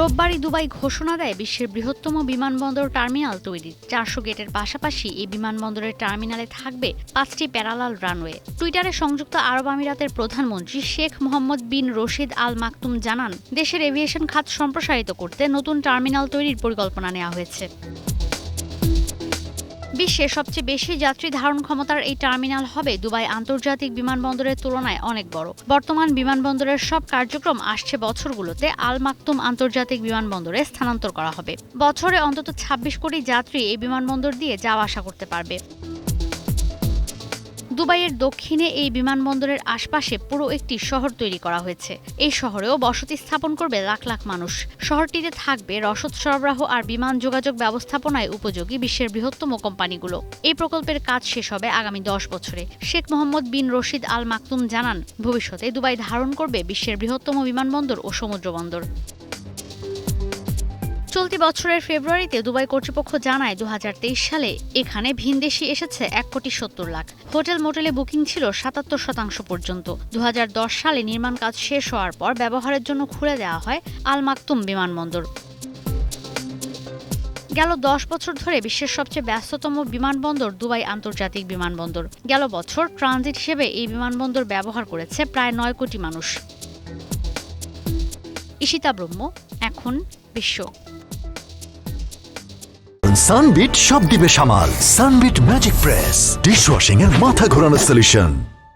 রোববারই Dubai ঘোষণা দেয় বিশ্বের বৃহত্তম বিমানবন্দর টার্মিনাল তৈরির। চারশো গেটের পাশাপাশি এই বিমানবন্দরের টার্মিনালে থাকবে পাঁচটি প্যারালাল রানওয়ে। টুইটারে সংযুক্ত আরব আমিরাতের প্রধানমন্ত্রী শেখ মোহাম্মদ বিন রশিদ আল মাকতুম জানান, দেশের এভিয়েশন খাত সম্প্রসারিত করতে নতুন টার্মিনাল তৈরির পরিকল্পনা নেওয়া হয়েছে। বিশ্বে সবচেয়ে বেশি যাত্রী ধারণ ক্ষমতার এই টার্মিনাল হবে দুবাই আন্তর্জাতিক বিমানবন্দরের তুলনায় অনেক বড়। বর্তমান বিমানবন্দরের সব কার্যক্রম আসছে বছরগুলোতে আল মাকতুম আন্তর্জাতিক বিমানবন্দরে স্থানান্তর করা হবে। বছরে অন্তত ২৬ কোটি যাত্রী এই বিমানবন্দর দিয়ে যাওয়া আসা করতে পারবে। দুবাইয়ের দক্ষিণে এই বিমানবন্দরের আশপাশে পুরো একটি শহর তৈরি করা হয়েছে। এই শহরেও বসতি স্থাপন করবে লাখ লাখ মানুষ। শহরটিতে থাকবে রসদ সরবরাহ আর বিমান যোগাযোগ ব্যবস্থাপনায় উপযোগী বিশ্বের বৃহত্তম কোম্পানিগুলো। এই প্রকল্পের কাজ শেষ হবে আগামী দশ বছরে। শেখ মোহাম্মদ বিন রশিদ আল মাকতুম জানান, ভবিষ্যতে দুবাই ধারণ করবে বিশ্বের বৃহত্তম বিমানবন্দর ও সমুদ্র বন্দর। চলতি বছরের ফেব্রুয়ারিতে দুবাই কর্তৃপক্ষ জানায় দু হাজার তেইশ সালে এখানে ভিনদেশি এসেছে এক কোটি সত্তর লাখ। হোটেল মোটেলে বুকিং ছিল সাতাত্তর শতাংশ পর্যন্ত। দুহাজার দশ সালে নির্মাণ কাজ শেষ হওয়ার পর ব্যবহারের জন্য খুলে দেওয়া হয় আল মাকতুম বিমানবন্দর। গেল দশ বছর ধরে বিশ্বের সবচেয়ে ব্যস্ততম বিমানবন্দর দুবাই আন্তর্জাতিক বিমানবন্দর। গেল বছর ট্রানজিট হিসেবে এই বিমানবন্দর ব্যবহার করেছে প্রায় নয় কোটি মানুষ। ঈশিতা ব্রহ্ম, এখন বিশ্ব। সানবিট সব দিবে সামাল। Sunbit magic press dish washing এর মাথা ঘোরানোর সলিউশন